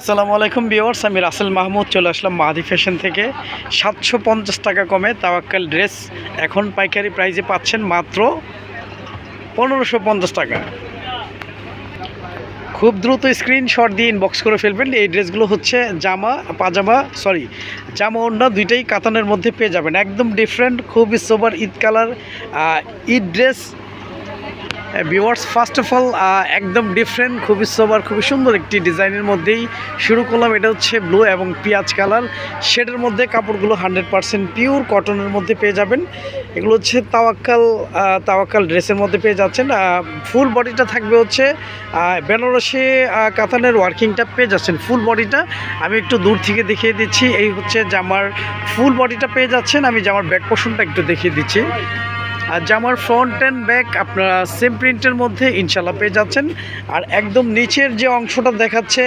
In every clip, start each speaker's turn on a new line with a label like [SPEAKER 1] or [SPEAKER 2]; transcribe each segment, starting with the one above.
[SPEAKER 1] আসসালামু আলাইকুম বিওয়ার্স আমি রাসেল মাহমুদ, চলে আসলাম মাহাদি ফ্যাশন থেকে। সাতশো পঞ্চাশ টাকা কমে তাওয়াক্কাল ড্রেস, এখন পাইকারি প্রাইজে পাচ্ছেন মাত্র পনেরোশো পঞ্চাশ টাকা। খুব দ্রুত স্ক্রিনশট দিয়ে ইনবক্স করে ফেলবেন, এই ড্রেসগুলো হচ্ছে জামা, পাজামা সরি জামা ওড়না দুইটাই কাতানের মধ্যে পেয়ে যাবেন। একদম ডিফারেন্ট খুব sober Eid colour Eid dress viewers first of all একদম ডিফারেন্ট খুবই সোবার খুবই সুন্দর একটি ডিজাইনের মধ্যেই শুরু করলাম। এটা হচ্ছে ব্লু এবং পেঁয়াজ কালার শেডের মধ্যে কাপড়গুলো হান্ড্রেড পারসেন্ট পিওর কটনের মধ্যে পেয়ে যাবেন। এগুলো হচ্ছে তাওয়াক্কাল তাওয়াক্কাল ড্রেসের মধ্যে পেয়ে যাচ্ছেন। ফুল বডিটা থাকবে হচ্ছে বেনারসি কাতানের ওয়ার্কিংটা পেয়ে যাচ্ছেন ফুল বডিটা আমি একটু দূর থেকে দেখিয়ে দিচ্ছি। এই হচ্ছে জামার ফুল বডিটা পেয়ে যাচ্ছেন। আমি জামার ব্যাক পোর্শনটা একটু দেখিয়ে দিচ্ছি। আর জামার ফ্রন্ট অ্যান্ড ব্যাক আপনারা সেম প্রিন্টের মধ্যে ইনশাল্লাহ পেয়ে যাচ্ছেন। আর একদম নিচের যে অংশটা দেখাচ্ছে,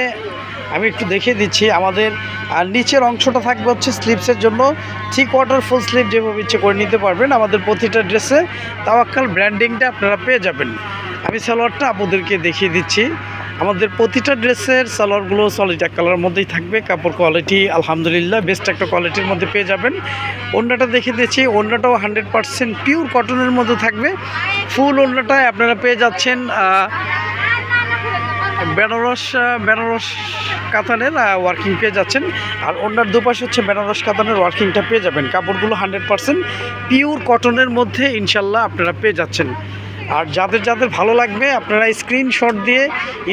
[SPEAKER 1] আমি একটু দেখিয়ে দিচ্ছি আমাদের। আর নিচের অংশটা থাকবে হচ্ছে স্লিপসের জন্য। থ্রি কোয়ার্টার ফুল স্লিপ যেভাবে ইচ্ছে করে নিতে পারবেন আমাদের প্রতিটা ড্রেসে তাওয়াক্কাল ব্র্যান্ডিংটা আপনারা পেয়ে যাবেন। আমি সালোয়ারটা আপনাদেরকে দেখিয়ে দিচ্ছি। আমাদের প্রতিটা ড্রেসের সালোয়ারগুলো সলিড এক কালারের মধ্যেই থাকবে। কাপড় কোয়ালিটি আলহামদুলিল্লাহ বেস্ট একটা কোয়ালিটির মধ্যে পেয়ে যাবেন। ওড়নাটা দেখে দিচ্ছি ওড়নাটাও হান্ড্রেড পারসেন্ট পিওর কটনের মধ্যে থাকবে। ফুল ওড়নাটায় আপনারা পেয়ে যাচ্ছেন বেনারস বেনারস কাতানের ওয়ার্কিং পেয়ে যাচ্ছেন। আর ওনার দুপাশে হচ্ছে বেনারস কাতানের ওয়ার্কিংটা পেয়ে যাবেন। কাপড়গুলো হান্ড্রেড পারসেন্ট পিওর কটনের মধ্যে ইনশাল্লাহ আপনারা পেয়ে যাচ্ছেন। আর যাদের যাদের ভালো লাগবে, আপনারা স্ক্রিনশট দিয়ে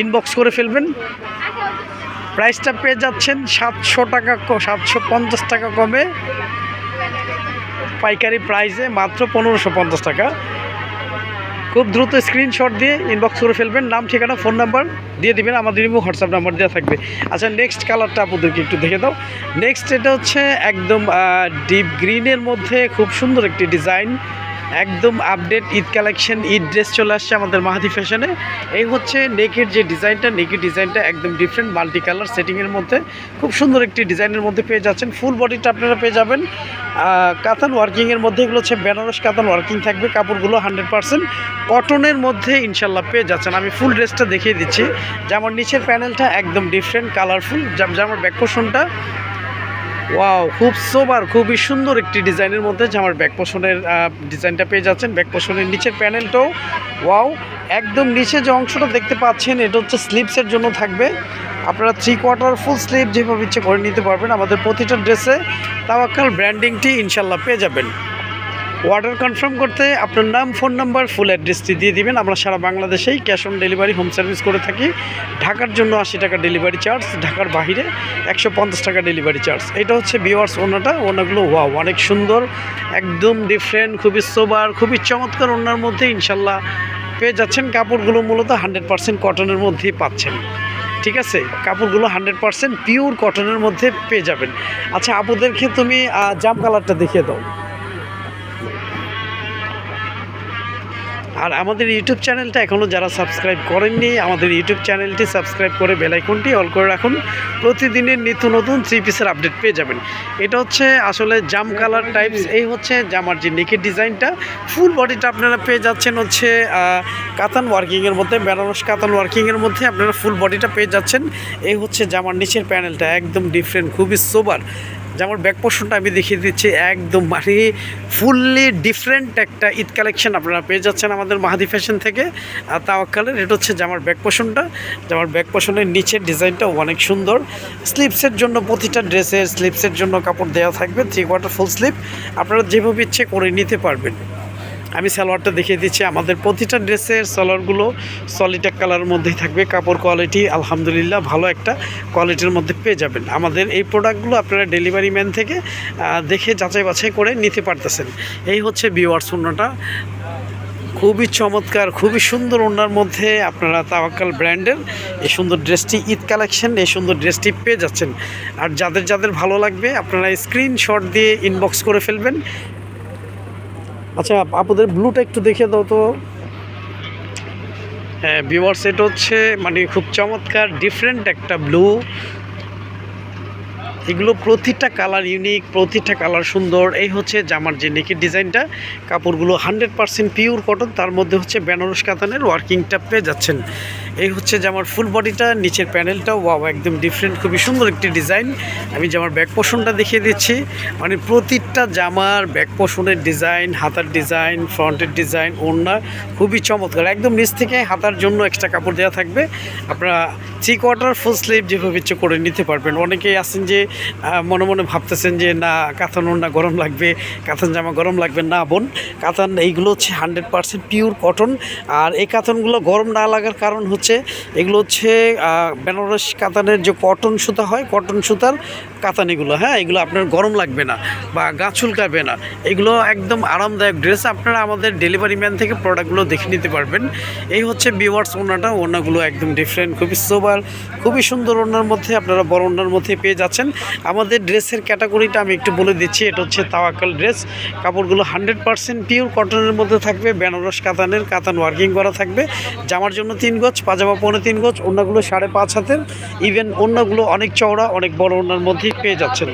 [SPEAKER 1] ইনবক্স করে ফেলবেন। প্রাইসটা পেয়ে যাচ্ছেন সাতশো টাকা সাতশো পঞ্চাশ টাকা কমে। পাইকারি প্রাইসে মাত্র পনেরোশো পঞ্চাশ টাকা। খুব দ্রুত স্ক্রিনশট দিয়ে ইনবক্স করে ফেলবেন। নাম, ঠিকানা ফোন নাম্বার দিয়ে দিবেন। আমাদের ইমো হোয়াটসঅ্যাপ নাম্বার দেওয়া থাকবে। আচ্ছা নেক্সট কালারটা আপনাদেরকে একটু দেখে দাও। নেক্সট এটা হচ্ছে একদম ডিপ গ্রিনের মধ্যে খুব সুন্দর একটি ডিজাইন একদম update Eid collection Eid dress চলে আসছে আমাদের মাহাদি ফ্যাশনে এই হচ্ছে নেকের যে ডিজাইনটা নেকের ডিজাইনটা একদম ডিফারেন্ট মাল্টি কালার সেটিংয়ের মধ্যে। খুব সুন্দর একটি ডিজাইনের মধ্যে পেয়ে যাচ্ছেন। ফুল বডিটা আপনারা পেয়ে যাবেন। কাতান ওয়ার্কিংয়ের মধ্যে এগুলো হচ্ছে বেনারস কাতান ওয়ার্কিং থাকবে। কাপড়গুলো হান্ড্রেড পারসেন্ট কটনের মধ্যে ইনশাল্লাহ পেয়ে যাচ্ছেন। আমি ফুল ড্রেসটা দেখিয়ে দিচ্ছি। যেমন নিচের প্যানেলটা একদম ডিফারেন্ট কালারফুল যেমন ব্যাক ওয়াও খুব সোবার খুবই সুন্দর একটি ডিজাইনের মধ্যে যে আমার ব্যাক পোষণের ডিজাইনটা পেয়ে যাচ্ছেন। ব্যাক পোষণের নিচের প্যানেলটাও ওয়াও একদম নিচে যে অংশটা দেখতে পাচ্ছেন, এটা হচ্ছে স্লিপসের জন্য থাকবে। আপনারা থ্রি কোয়ার্টার ফুল স্লিপ যেভাবে ইচ্ছে করে নিতে পারবেন, আমাদের প্রতিটা ড্রেসে তাওয়াক্কাল ব্র্যান্ডিংটি ইনশাল্লাহ পেয়ে যাবেন। অর্ডার কনফার্ম করতে আপনার নাম ফোন নাম্বার ফুল অ্যাড্রেসটি দিয়ে দিবেন। আমরা সারা বাংলাদেশেই cash on delivery home service করে থাকি। ঢাকার জন্য আশি টাকা ডেলিভারি চার্জ ঢাকার বাইরে একশো পঞ্চাশ টাকা ডেলিভারি চার্জ এটা হচ্ছে বিওয়ার্স ওনাটা, ওনাগুলো ওয়াও অনেক সুন্দর, একদম ডিফারেন্ট খুবই সোবার খুবই চমৎকার ওনার মধ্যে ইনশাল্লাহ পেয়ে যাচ্ছেন। কাপড়গুলো মূলত হান্ড্রেড পার্সেন্ট কটনের মধ্যেই পাচ্ছেন। ঠিক আছে? কাপড়গুলো হান্ড্রেড পার্সেন্ট পিওর কটনের মধ্যে পেয়ে যাবেন। আচ্ছা আপুদেরকে তুমি জাম কালারটা দেখিয়ে দাও। আর আমাদের ইউটিউব চ্যানেলটা এখনও যারা সাবস্ক্রাইব করেননি, আমাদের ইউটিউব চ্যানেলটি সাবস্ক্রাইব করে বেলাইকনটি অল করে রাখুন। প্রতিদিনের নিত্য নতুন থ্রি পিসের আপডেট পেয়ে যাবেন। এটা হচ্ছে আসলে জাম কালার টাইপস এই হচ্ছে জামার যে নেকের ডিজাইনটা ফুল বডিটা আপনারা পেয়ে যাচ্ছেন হচ্ছে কাতান ওয়ার্কিংয়ের মধ্যে, বেনারস কাতান ওয়ার্কিংয়ের মধ্যে আপনারা ফুল বডিটা পেয়ে যাচ্ছেন। এই হচ্ছে জামার নিচের প্যানেলটা একদম ডিফারেন্ট খুবই সোবার যেমন ব্যাক পোর্শনটা আমি দেখিয়ে দিচ্ছি, একদম মানে ফুললি ডিফারেন্ট একটা ঈদ কালেকশন আপনারা পেয়ে যাচ্ছেন আমাদের মাহাদি ফ্যাশন থেকে। আর তাওয়াক্কালের এটা হচ্ছে জামার ব্যাক পোর্শনটা জামার ব্যাক পোর্শনের নিচের ডিজাইনটাও অনেক সুন্দর। স্লিপসের জন্য প্রতিটা ড্রেসের স্লিপসের জন্য কাপড় দেওয়া থাকবে থ্রি কোয়ার্টার ফুল স্লিপ আপনারা যেভাবে ইচ্ছে করে নিতে পারবেন। আমি সালোয়ারটা দেখিয়ে দিচ্ছি। আমাদের প্রতিটা ড্রেসের সালোয়ারগুলো সলিড এক কালারের মধ্যেই থাকবে। কাপড় কোয়ালিটি আলহামদুলিল্লাহ ভালো একটা কোয়ালিটির মধ্যে পেয়ে যাবেন। আমাদের এই প্রোডাক্টগুলো আপনারা ডেলিভারি ম্যান থেকে দেখে যাচাই বাছাই করে নিতে পারতেছেন। এই হচ্ছে বিওয়ার শূন্যটা খুবই চমৎকার, খুবই সুন্দর ওনার মধ্যে আপনারা তাওয়াক্কাল ব্র্যান্ডের এই সুন্দর ড্রেসটি ঈদ কালেকশন এই সুন্দর ড্রেসটি পেয়ে যাচ্ছেন। আর যাদের যাদের ভালো লাগবে, আপনারা স্ক্রিনশট দিয়ে ইনবক্স করে ফেলবেন। আচ্ছা আপনাদের ব্লুটা একটু দেখে দাও তো। হ্যাঁ ভিউয়ার্স এটা হচ্ছে মানে খুব চমৎকার ডিফারেন্ট একটা ব্লু এগুলো প্রতিটা কালার ইউনিক প্রতিটা কালার সুন্দর। এই হচ্ছে জামার যে নেকের ডিজাইনটা, কাপড়গুলো হান্ড্রেড পার্সেন্ট পিওর কটন তার মধ্যে হচ্ছে বেনারস কাতানের ওয়ার্কিংটা পেয়ে যাচ্ছেন। এই হচ্ছে জামার ফুল বডিটা নিচের প্যানেলটা ওয়াও একদম ডিফারেন্ট খুবই সুন্দর একটি ডিজাইন আমি জামার ব্যাক পোষণটা দেখিয়ে দিচ্ছি। মানে প্রতিটা জামার ব্যাক পোষণের ডিজাইন হাতার ডিজাইন ফ্রন্টের ডিজাইন ওড়না খুবই চমৎকার। একদম নিচ থেকে হাতার জন্য এক্সট্রা কাপড় দেওয়া থাকবে। আপনারা থ্রি কোয়ার্টার ফুল স্লিভ যেভাবে ইচ্ছে করে নিতে পারবেন। অনেকেই আছেন যে মনে মনে ভাবতেছেন যে, না কাতান ওড়না গরম লাগবে কাতান জামা গরম লাগবে। না বোন কাতান এইগুলো হচ্ছে হান্ড্রেড পার্সেন্ট পিওর কটন আর এই কাতানগুলো গরম না লাগার কারণ হচ্ছে, এগুলো হচ্ছে বেনারস কাতানের যে কটন সুতা হয় কটন সুতার কাতান এগুলো হ্যাঁ? এগুলো আপনার গরম লাগবে না বা গা চুলকাবে না। এগুলো একদম আরামদায়ক ড্রেস, আপনারা আমাদের ডেলিভারি ম্যান থেকে প্রোডাক্টগুলো দেখে নিতে পারবেন। এই হচ্ছে বিওয়ার্স ওনাটা ওনাগুলো একদম ডিফারেন্ট খুবই সোবার খুবই সুন্দর ওনার মধ্যে, আপনারা বড় ওনার মধ্যে পেয়ে যাচ্ছেন। আমাদের ড্রেসের ক্যাটাগরিটা আমি একটু বলে দিচ্ছি, এটা হচ্ছে তাওয়াক্কাল ড্রেস। কাপড়গুলো হান্ড্রেড পার্সেন্ট পিওর কটনের মধ্যে থাকবে, বেনারস কাতানের, কাতান ওয়ার্কিং করা থাকবে। জামার জন্য তিন গজ পাজামা পৌনে তিন গজ অন্যগুলো সাড়ে পাঁচ হাতের। ইভেন অন্যগুলো অনেক চওড়া, অনেক বড় ওনার মধ্যেই পেয়ে যাচ্ছেন।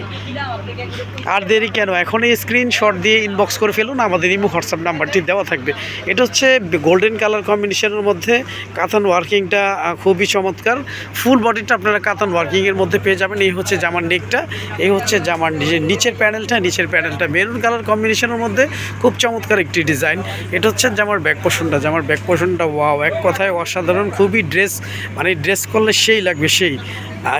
[SPEAKER 1] আর দেরি কেন? এখন এই স্ক্রিনশট দিয়ে ইনবক্স করে ফেলুন, আমাদের ইমো, হোয়াটসঅ্যাপ নাম্বারটি দেওয়া থাকবে। এটা হচ্ছে গোল্ডেন কালার কম্বিনেশনের মধ্যে কাতান ওয়ার্কিংটা খুবই চমৎকার। ফুল বডিটা আপনারা কাতান ওয়ার্কিংয়ের মধ্যে পেয়ে যাবেন। এই হচ্ছে জামার নেকটা এই হচ্ছে জামার নিজের নিচের প্যানেলটা নিচের প্যানেলটা মেরুন কালার কম্বিনেশনের মধ্যে খুব চমৎকার একটি ডিজাইন। এটা হচ্ছে জামার ব্যাক পোষণটা জামার ব্যাক পোষণটা ওয়াও, এক কথায় অসাধারণ, খুবই ড্রেস মানে ড্রেস করলে সেই লাগবে, সেই।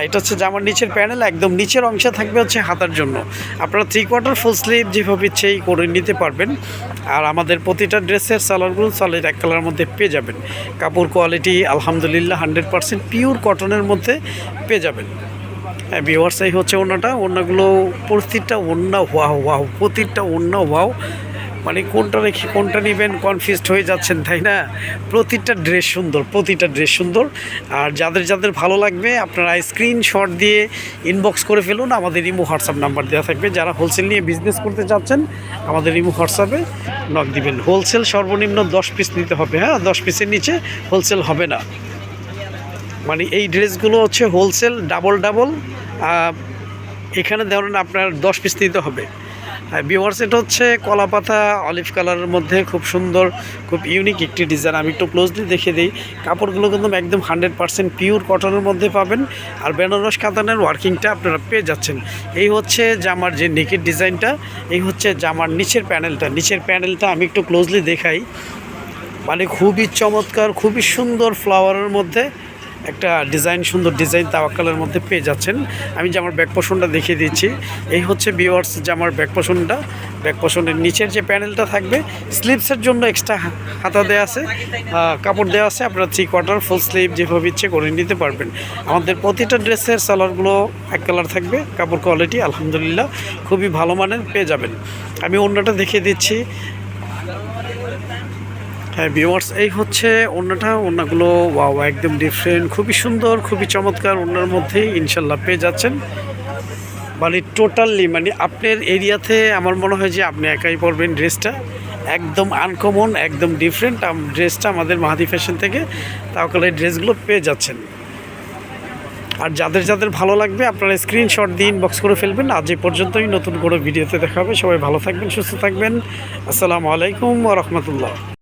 [SPEAKER 1] এটা হচ্ছে জামার নিচের প্যানেল, একদম নিচের অংশে থাকবে হচ্ছে হাতার জন্য। আপনারা থ্রি কোয়ার্টার ফুল স্লিভ যেভাবে ইচ্ছেই করে নিতে পারবেন। আর আমাদের প্রতিটা ড্রেসের সালোয়ারগুলো সলিড এক কালার মধ্যে পেয়ে যাবেন। কাপড় কোয়ালিটি আলহামদুলিল্লাহ হান্ড্রেড পার্সেন্ট পিওর কটনের মধ্যে পেয়ে যাবেন। হ্যাঁ বিওয়ার্সাই হচ্ছে ওনাটা ওনাগুলো প্রতিটা ওন্না ওয়াও ওয়াও প্রতিটা ওন্না ওয়াও মানে কোনটা রেখে কোনটা নেবেন কনফিউজড হয়ে যাচ্ছেন, তাই না? প্রতিটা ড্রেস সুন্দর, প্রতিটা ড্রেস সুন্দর। আর যাদের যাদের ভালো লাগবে, আপনারা স্ক্রিনশট দিয়ে ইনবক্স করে ফেলুন। আমাদের ইমো হোয়াটসঅ্যাপ নাম্বার দেওয়া থাকবে। যারা হোলসেল নিয়ে বিজনেস করতে চাচ্ছেন, আমাদের ইমো হোয়াটসঅ্যাপে নক দিবেন। হোলসেল সর্বনিম্ন দশ পিস নিতে হবে হ্যাঁ? দশ পিসের নিচে হোলসেল হবে না। মানে এই ড্রেসগুলো হচ্ছে হোলসেল, ডাবল ডাবল। এখানে ধরুন আপনার দশ পিস নিতে হবে। বিওয়ার্স, এটা হচ্ছে কলা পাতা, অলিভ কালারের মধ্যে খুব সুন্দর, খুব ইউনিক একটি ডিজাইন। আমি একটু ক্লোজলি দেখে দিই। কাপড়গুলো কিন্তু একদম হান্ড্রেড পারসেন্ট পিওর কটনের মধ্যে পাবেন। আর বেনারস কাতানের ওয়ার্কিংটা আপনারা পেয়ে যাচ্ছেন। এই হচ্ছে জামার যে নেকের ডিজাইনটা, এই হচ্ছে জামার নিচের প্যানেলটা। নিচের প্যানেলটা আমি একটু ক্লোজলি দেখাই। মানে খুবই চমৎকার, খুবই সুন্দর ফ্লাওয়ারের মধ্যে। একটা ডিজাইন, সুন্দর ডিজাইন তাওয়াক্কালের মধ্যে পেয়ে যাচ্ছেন। আমি জামার ব্যাক পোষণটা দেখিয়ে দিচ্ছি, এই হচ্ছে বিওয়ার্স জামার ব্যাক পোষণটা। ব্যাক পোষণের নিচের যে প্যানেলটা থাকবে, স্লিভসের জন্য এক্সট্রা হাতা দেওয়া আছে। কাপড় দেওয়া আছে, আপনারা থ্রি কোয়ার্টার ফুল স্লিভ যেভাবে ইচ্ছে করে নিতে পারবেন। আমাদের প্রতিটা ড্রেসের সালোয়ারগুলো এক কালার থাকবে, কাপড় কোয়ালিটি আলহামদুলিল্লাহ খুবই ভালো মানের, পেয়ে যাবেন। আমি অন্যটা দেখিয়ে দিচ্ছি হ্যাঁ ভিউয়ার্স এই হচ্ছে অন্যটা অন্যগুলো ওয়াও একদম ডিফারেন্ট খুবই সুন্দর, খুবই চমৎকার অন্যের মধ্যে ইনশাল্লাহ পেয়ে যাচ্ছেন। মানে টোটালি মানে আপনার এরিয়াতে আমার মনে হয় যে আপনি একাই পরবেন ড্রেসটা। একদম আনকমন একদম ডিফারেন্ট ড্রেসটা আমাদের মাহাদি ফ্যাশন থেকে তাহলে ড্রেসগুলো পেয়ে যাচ্ছেন। আর যাদের যাদের ভালো লাগবে, আপনারা স্ক্রিনশট দিয়ে ইনবক্স করে ফেলবেন। আজ এই পর্যন্তই, নতুন কোনো ভিডিওতে দেখা হবে। সবাই ভালো থাকবেন, সুস্থ থাকবেন। আসসালামু আলাইকুম রহমতুল্লাহ।